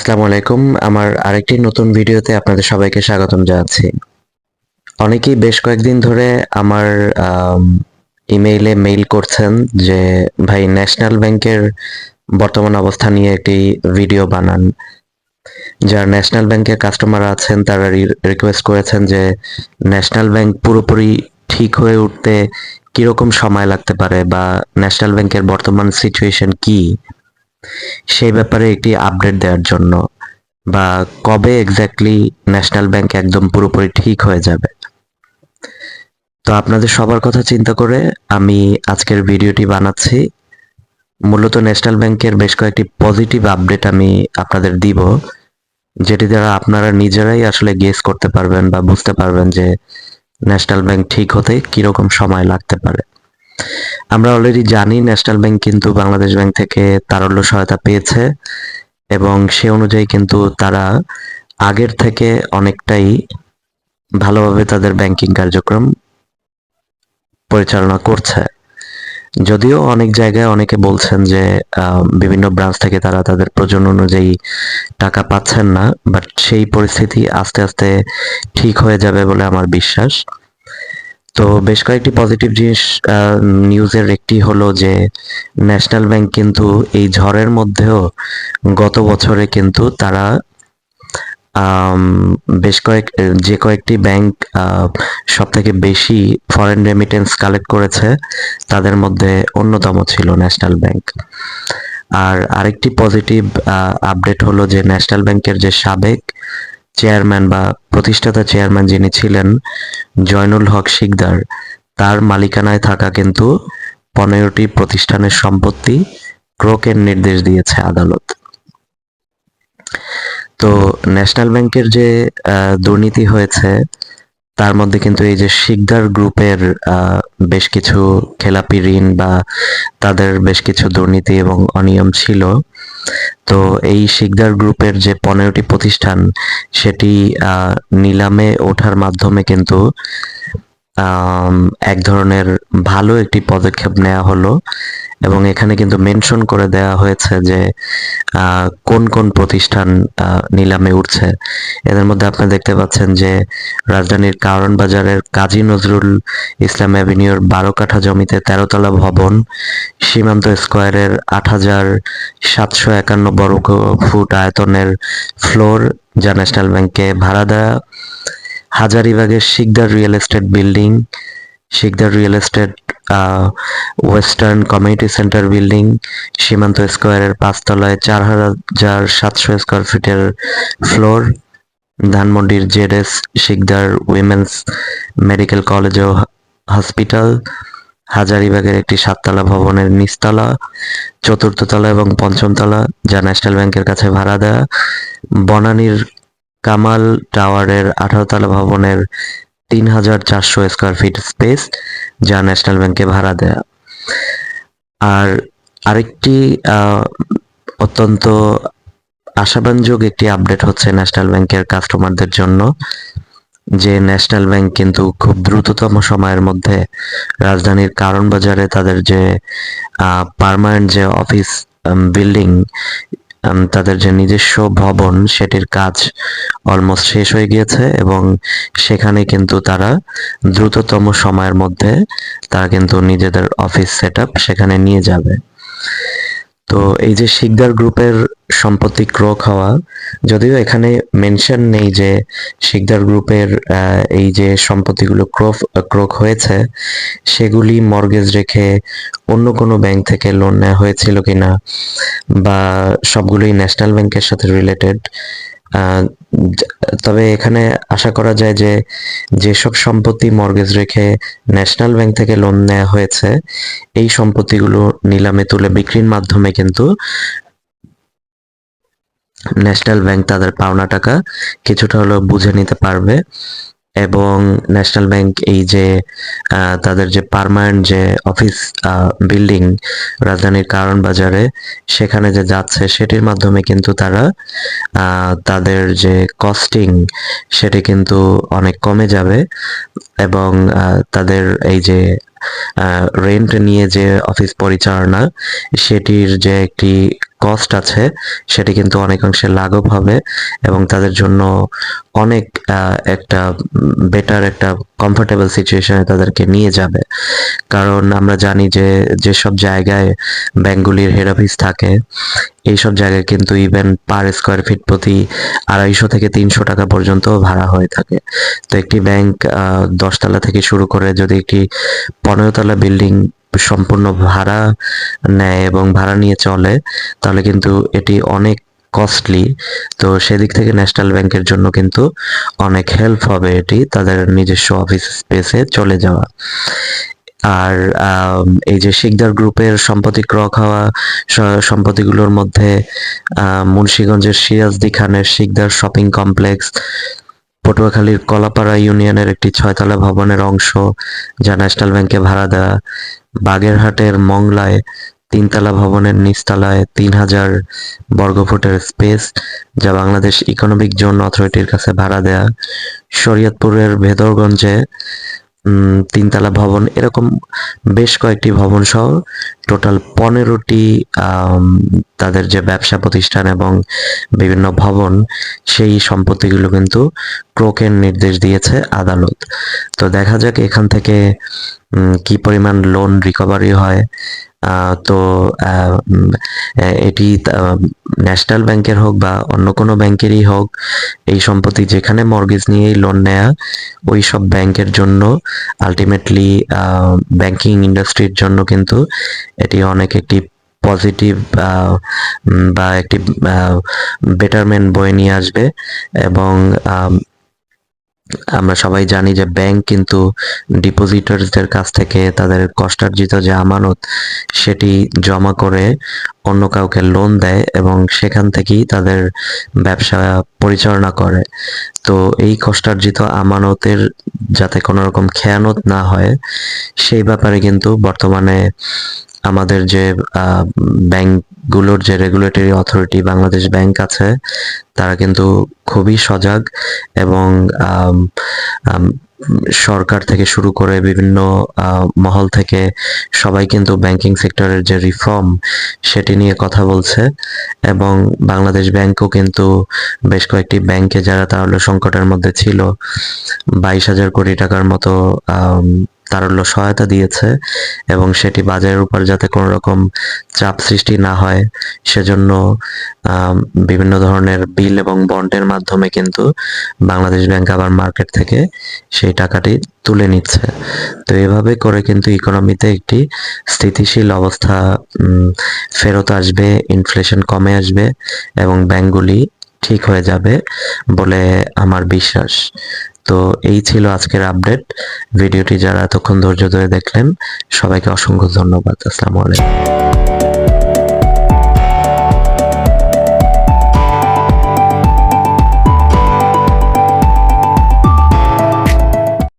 আসসালামু আলাইকুম। আমার আরেকটি নতুন ভিডিওতে আপনাদের সবাইকে স্বাগতম জানাচ্ছি। অনেকেই বেশ কয়েকদিন ধরে আমার ইমেইলে মেইল করছেন যে, ভাই, ন্যাশনাল ব্যাংকের বর্তমান অবস্থা নিয়ে একটি ভিডিও বানান। যারা ন্যাশনাল ব্যাংকের কাস্টমার আছেন, তারা রিকোয়েস্ট করেছেন যে, ন্যাশনাল ব্যাংক পুরোপুরি ঠিক হয়ে উঠতে কীরকম সময় লাগতে পারে বা ন্যাশনাল ব্যাংকের বর্তমান সিচুয়েশন কি? সেই ব্যাপারে একটি আপডেট দেওয়ার জন্য বা কবে এক্স্যাক্টলি ন্যাশনাল ব্যাংক একদম পুরোপুরি ঠিক হয়ে যাবে। তো আপনাদের সবার কথা চিন্তা করে আমি আজকের ভিডিওটি বানাচ্ছি। মূলত ন্যাশনাল ব্যাংকের বেশ কয়েকটি পজিটিভ আপডেট আমি আপনাদের দিব, যেটি দ্বারা আপনারা নিজেরাই আসলে গেস করতে পারবেন বা বুঝতে পারবেন যে ন্যাশনাল ব্যাংক ঠিক হতে কীরকম সময় লাগতে পারে। আমরা অলরেডি জানি ন্যাশনাল ব্যাংক কিন্তু বাংলাদেশ ব্যাংক থেকে তারল্য সহায়তা পেয়েছে এবং সে অনুযায়ী কিন্তু তারা আগের থেকে অনেকটাই ভালোভাবে তাদের ব্যাংকিং কার্যক্রম পরিচালনা করছে। যদিও অনেক জায়গায় অনেকে বলছেন যে বিভিন্ন ব্রাঞ্চ থেকে তারা তাদের প্রয়োজন অনুযায়ী টাকা পাচ্ছেন না বাট সেই পরিস্থিতি আস্তে আস্তে ঠিক হয়ে যাবে বলে আমার বিশ্বাস। তো বেশ কয়েকটি পজিটিভ জিনিস নিউজের একটি হলো যে ন্যাশনাল ব্যাংক কিন্তু এই ঝড়ের মধ্যেও গত বছরে কিন্তু তারা বেশ কয়েক, যে কয়েকটি ব্যাংক সব থেকে বেশি ফরেন রেমিটেন্স কালেক্ট করেছে, তাদের মধ্যে অন্যতম ছিল ন্যাশনাল ব্যাংক আর আরেকটি পজিটিভ আপডেট হলো যে ন্যাশনাল ব্যাংকের যে সাবেক চেয়ারম্যান বা প্রতিষ্ঠাতা চেয়ারম্যান যিনি ছিলেন, জয়নুল হক শিকদার, তার মালিকানায় থাকা কিন্তু পনেরোটি প্রতিষ্ঠানের সম্পত্তি ক্রোকের নির্দেশ দিয়েছে আদালত। তো ন্যাশনাল ব্যাংকের যে দুর্নীতি হয়েছে, তার মধ্যে কিন্তু এই যে শিকদার গ্রুপের বেশ কিছু খেলাপি ঋণ বা তাদের বেশ কিছু দুর্নীতি এবং অনিয়ম ছিল তো এই শিকদার গ্রুপের যে পনেরোটি প্রতিষ্ঠান, সেটি নিলামে ওঠার মাধ্যমে কিন্তু এক ধরনের ভালো একটি পদক্ষেপ নেওয়া হলো। এবং এখানে কিন্তু মেনশন করে দেওয়া হয়েছে যে কোন কোন প্রতিষ্ঠান নিলামে উঠছে। এদের মধ্যে আপনি দেখতে পাচ্ছেন যে, রাজধানীর কারণ বাজারের কাজী নজরুল ইসলাম অ্যাভিনিউর বারো কাঠা জমিতে তেরোতলা ভবন, সীমান্ত স্কোয়ারের আট হাজার সাতশো একান্ন বর্গ ফুট আয়তনের ফ্লোর, যা ন্যাশনাল ব্যাংকে ভাড়া দেওয়া হাজারিবাগের Sikdar real estate building Sikdar real estate western community centre building Shimanto স্কোয়ারের পাঁচতলায় চার হাজার সাতশো স্কোয়ার ফিটের ফ্লোর ধানমন্ডির Z S Sikdar women's medical college ও হসপিটাল হাজারিবাগের একটি সাততলা ভবনের নিচতলা চতুর্থ তলা এবং পঞ্চম তলা যা ন্যাশনাল ব্যাংকের কাছে ভাড়া দেয়া, বনানীর কামাল টাওয়ারের আঠারো তলা ভবনের তিন হাজার চারশো স্কোয়ার ফিট স্পেস যা ন্যাশনাল ব্যাংকে ভাড়া দেয়া। আর আরেকটি অত্যন্ত আশাবাঞ্জক একটি আপডেট হচ্ছে ন্যাশনাল ব্যাংকের কাস্টমারদের জন্য, যে ন্যাশনাল ব্যাংক কিন্তু খুব দ্রুততম সময়ের মধ্যে রাজধানীর কারণ বাজারে তাদের যে পারমানেন্ট যে অফিস বিল্ডিং তাদের যে নিজস্ব ভবন, সেটির কাজ অলমোস্ট শেষ হয়ে গিয়েছে এবং সেখানে কিন্তু তারা দ্রুততম সময়ের মধ্যে তারা কিন্তু নিজেদের অফিস সেট সেখানে নিয়ে যাবে। তো এই যে শিকদার গ্রুপের সম্পত্তি ক্রোক খাওয়া, যদিও এখানে মেনশন নেই যে শিকদার গ্রুপের এই যে সম্পত্তিগুলো ক্রোক ক্রোক হয়েছে, সেগুলি মর্গেজ রেখে অন্য কোনো ব্যাংক থেকে লোন নেওয়া হয়েছিল কিনা বা সবগুলোই ন্যাশনাল ব্যাংকের সাথে রিলেটেড তবে এখানে আশা করা যায় যে যেসব সম্পত্তি মর্গেজ রেখে ন্যাশনাল ব্যাংক থেকে লোন নেওয়া হয়েছে, এই সম্পত্তিগুলো নিলামে তুলে বিক্রির মাধ্যমে কিন্তু ন্যাশনাল ব্যাংক তাদের পাওনা টাকা কিছুটা হলেও বুঝে নিতে পারবে। এবং ন্যাশনাল ব্যাংক এই যে তাদের যে পারমানেন্ট যে অফিস বিল্ডিং রাজধানীর কারণ বাজারে সেখানে যে যাচ্ছে সেটির মাধ্যমে কিন্তু তারা তাদের যে কস্টিং সেটি কিন্তু অনেক কমে যাবে এবং তাদের এই যে রেন্ট নিয়ে যে অফিস পরিচালনা, সেটির যে একটি কস্ট আছে, সেটি কিন্তু অনেকাংশে লাঘব হবে এবং তাদের জন্য অনেক একটা বেটার একটা কমফোর্টেবল সিচুয়েশনে তাদেরকে নিয়ে যাবে। কারণ আমরা জানি যে যেসব জায়গায় ব্যাংকগুলির হেড অফিস থাকে, এইসব জায়গায় কিন্তু ইভেন পার স্কোয়ার ফিট প্রতি আড়াইশো থেকে তিনশো টাকা পর্যন্ত ভাড়া হয়ে থাকে। তো একটি ব্যাংক দশতলা থেকে শুরু করে যদি একটি পনেরো তলা বিল্ডিং সম্পূর্ণ ভাড়া নেয় এবং ভাড়া নিয়ে চলে, তাহলে কিন্তু এটি অনেক কস্টলি তো সেদিক থেকে ন্যাশনাল ব্যাংকের জন্য কিন্তু অনেক হেল্প হবে এটি, তাদের নিজস্ব অফিস স্পেসে চলে যাওয়া। আর এই যে শিকদার গ্রুপের সম্পত্তি ক্রয় খাওয়া, স- সম্পত্তিগুলোর মধ্যে মুন্সিগঞ্জের সিরাজদি খানের শিকদার শপিং কমপ্লেক্স পটুয়াখালীর কলাপাড়া ইউনিয়নের একটি ছয়তলা ভবনের অংশ যা ন্যাশনাল ব্যাংকে ভাড়া দেওয়া। বাগেরহাটের মংলায় তিনতলা ভবনের নিচতলায় তিন হাজার বর্গফুটের স্পেস, যা বাংলাদেশ ইকোনমিক জোন অথরিটির কাছে ভাড়া দেয়া। শরীয়তপুরের ভেদরগঞ্জে তিনতলা ভবন, এরকম বেশ কয়েকটি ভবন সহ টোটাল পনেরোটি তাদের যে ব্যবসা প্রতিষ্ঠান এবং বিভিন্ন ভবন, সেই সম্পত্তিগুলো কিন্তু ক্রোকের নির্দেশ দিয়েছে আদালত। তো দেখা যাক এখান থেকে কি পরিমাণ লোন রিকভারি হয় তো এটি ন্যাশনাল ব্যাংকের হোক বা অন্য কোনো ব্যাংকেরই হোক, এই সম্পত্তি যেখানে মর্গেজ নিয়েই লোন নেয়া, ওই সব ব্যাংকের জন্য আলটিমেটলি ব্যাংকিং ইন্ডাস্ট্রির জন্য কিন্তু এটি অনেক একটি পজিটিভ বা একটি বেটারমেন্ট বয়ে নিয়ে আসবে এবং আমরা সবাই জানি যে ব্যাংক কিন্তু ডিপোজিটারদের কাছ থেকে তাদের কষ্টার্জিত যে আমানত, সেটি জমা করে অন্য কাউকে লোন দেয় এবং সেখান থেকেই তাদের ব্যবসা পরিচালনা করে। তো এই কষ্টার্জিত আমানতের যাতে কোনো রকম খেয়ানত না হয়, সেই ব্যাপারে কিন্তু বর্তমানে আমাদের যে ব্যাংকগুলোর যে রেগুলেটরি অথরিটি বাংলাদেশ ব্যাংক আছে, তারা কিন্তু খুবই সজাগ এবং সরকার থেকে শুরু করে বিভিন্ন মহল থেকে সবাই কিন্তু ব্যাংকিং সেক্টরের যে রিফর্ম সেটি নিয়ে কথা বলছে এবং বাংলাদেশ ব্যাংকও কিন্তু বেশ কয়েকটি ব্যাংকে যারা তাহলে সংকটের মধ্যে ছিল, বাইশ হাজার কোটি টাকার মতো তারল্য সহায়তা দিয়েছে এবং সেটি বাজারের উপর যাতে কোনো রকম চাপ সৃষ্টি না হয়, সেজন্য বিভিন্ন ধরনের বিল এবং বন্ডের মাধ্যমে কিন্তু বাংলাদেশ ব্যাংক আবার মার্কেট থেকে সেই টাকাটি তুলে নিচ্ছে। তো এভাবে করে কিন্তু ইকোনমিতে একটি স্থিতিশীল অবস্থা ফেরত আসবে, ইনফ্লেশন কমে আসবে এবং ব্যাংকগুলি ঠিক হয়ে যাবে বলে আমার বিশ্বাস। তো এই ছিল আজকের আপডেট। ভিডিওটি যারা এতক্ষণ ধৈর্য ধরে দেখলেন, সবাইকে অসংখ্য ধন্যবাদ। আসসালামু আলাইকুম।